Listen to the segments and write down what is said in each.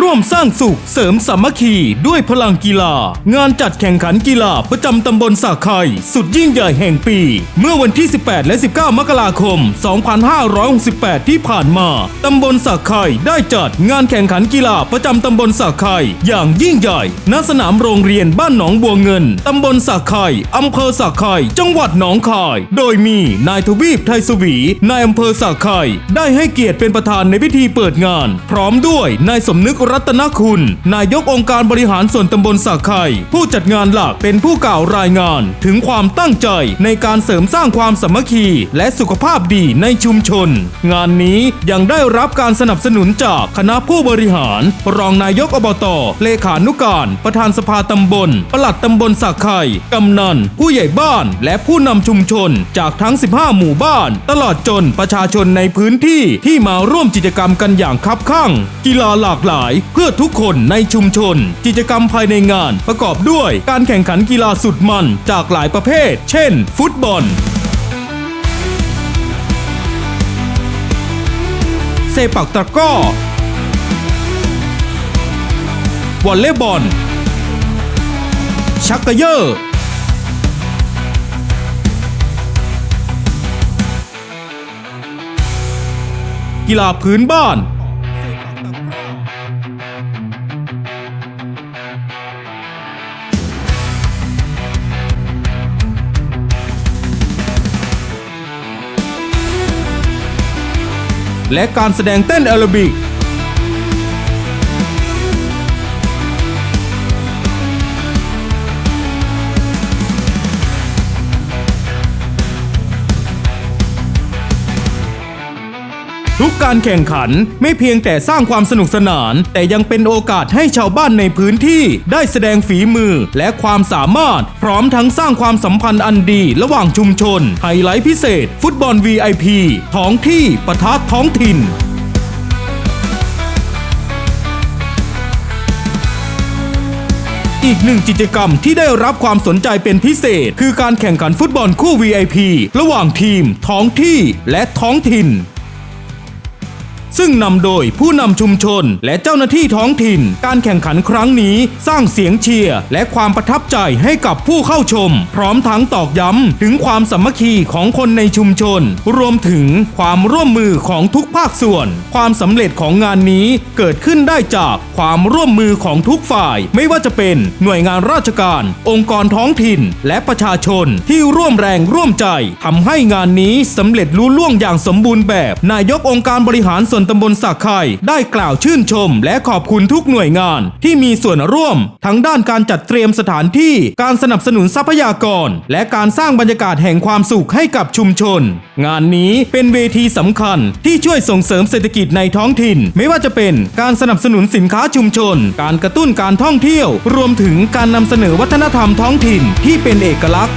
ร่วมสร้างสุขเสริมสามัคคีด้วยพลังกีฬา งานจัดแข่งขันกีฬาประจำตำบลสาไคยสุดยิ่งใหญ่แห่งปี เมื่อวันที่ 18 และ 19 มกราคม 2568 ที่ผ่านมา ตำบลสาไคยได้จัดงานแข่งขันกีฬาประจำตำบลสาไคยอย่างยิ่งใหญ่ ณ สนามโรงเรียนบ้านหนองบัวเงิน ตำบลสาไคยอำเภอสาไคยจังหวัดหนองคาย โดยมีนายทวีปไทยสวีนายอำเภอสาไคยได้ให้เกียรติเป็นประธานในพิธีเปิดงาน พร้อมด้วยนายสมนึกรัตนคุณ นายกองค์การบริหารส่วนตำบลสาไคยผู้จัดงานหลักเป็นผู้กล่าวรายงาน ถึงความตั้งใจในการเสริมสร้างความสามัคคี และสุขภาพดีในชุมชน งานนี้ยังได้รับการสนับสนุนจากคณะผู้บริหาร รองนายกอบต เลขานุการ ประธานสภาตำบล ปลัดตำบลสักไข่กำนัน ผู้ใหญ่บ้าน และผู้นำชุมชน จากทั้ง 15 หมู่บ้าน ตลอดจนประชาชนในพื้นที่ที่มาร่วมกิจกรรมกันอย่างคับข้างกีฬาหลากหลายเพื่อทุกคนในชุมชน กิจกรรมภายในงานประกอบด้วยการแข่งขันกีฬาสุดมันจากหลายประเภท เช่น ฟุตบอล เซปักตะก้อวอลเลย์บอล ชักเกยอร์กีฬาพื้นบ้าน และการแสดงเต้นแอโรบิก ทุกการแข่งขันไม่เพียงแต่สร้างความสนุกสนาน แต่ยังเป็นโอกาสให้ชาวบ้านในพื้นที่ได้แสดงฝีมือและความสามารถ พร้อมทั้งสร้างความสัมพันธ์อันดีระหว่างชุมชน ไฮไลท์พิเศษ ฟุตบอล VIP ท้องที่ปะทะท้องถิ่นอีกหนึ่งกิจกรรมที่ได้รับความสนใจเป็นพิเศษ คือการแข่งขันฟุตบอลคู่ VIP ระหว่างทีม ท้องที่และท้องถิ่น ซึ่งนำโดยผู้นำชุมชนและเจ้าหน้าที่ท้องถิ่น การแข่งขันครั้งนี้สร้างเสียงเชียร์และความประทับใจให้กับผู้เข้าชม พร้อมทั้งตอกย้ำถึงความสามัคคีของคนในชุมชน รวมถึงความร่วมมือของทุกภาคส่วน ความสำเร็จของงานนี้เกิดขึ้นได้จากความร่วมมือของทุกฝ่าย ไม่ว่าจะเป็นหน่วยงานราชการ องค์กรท้องถิ่น และประชาชนที่ร่วมแรงร่วมใจทำให้งานนี้สำเร็จลุล่วงอย่างสมบูรณ์แบบ นายกองค์การบริหารส่วนตำบลสักไข่ได้กล่าวชื่นชม และขอบคุณทุกหน่วยงาน ที่มีส่วนร่วม ทั้งด้านการจัดเตรียมสถานที่ การสนับสนุนทรัพยากร และการสร้างบรรยากาศแห่งความสุขให้กับชุมชน งานนี้เป็นเวทีสำคัญ ที่ช่วยส่งเสริมเศรษฐกิจในท้องถิ่น ไม่ว่าจะเป็นการสนับสนุนสินค้าชุมชน การกระตุ้นการท่องเที่ยว รวมถึงการนำเสนอวัฒนธรรมท้องถิ่นที่เป็นเอกลักษณ์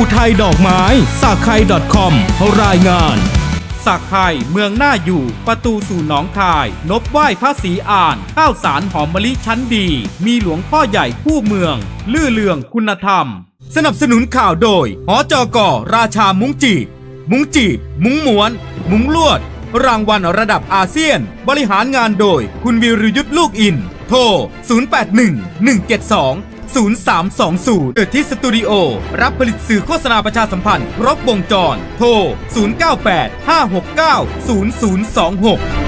อุทัยดอกไม้สากไข่ .com รายงานสักไข่เมืองหน่าอยู่ ประตูสู่หนองคาย นบไหว้พระศรีอ่าน ข้าวสารหอมมะลิชั้นดี มีหลวงพ่อใหญ่คู่เมือง ลื่อเลืองคุณธรรม สนับสนุนข่าวโดยหอจอกอราชามุ้งจีบ มุ้งจีบ มุ้งม้วน มุ้งลวด รางวัลระดับอาเซียน บริหารงานโดย คุณวิรยุทธ์ลูกอิน โทร 081 172 0320 เกิดที่สตูดิโอ รับผลิตสื่อโฆษณาประชาสัมพันธ์ครบวงจร โทร 098 569 0026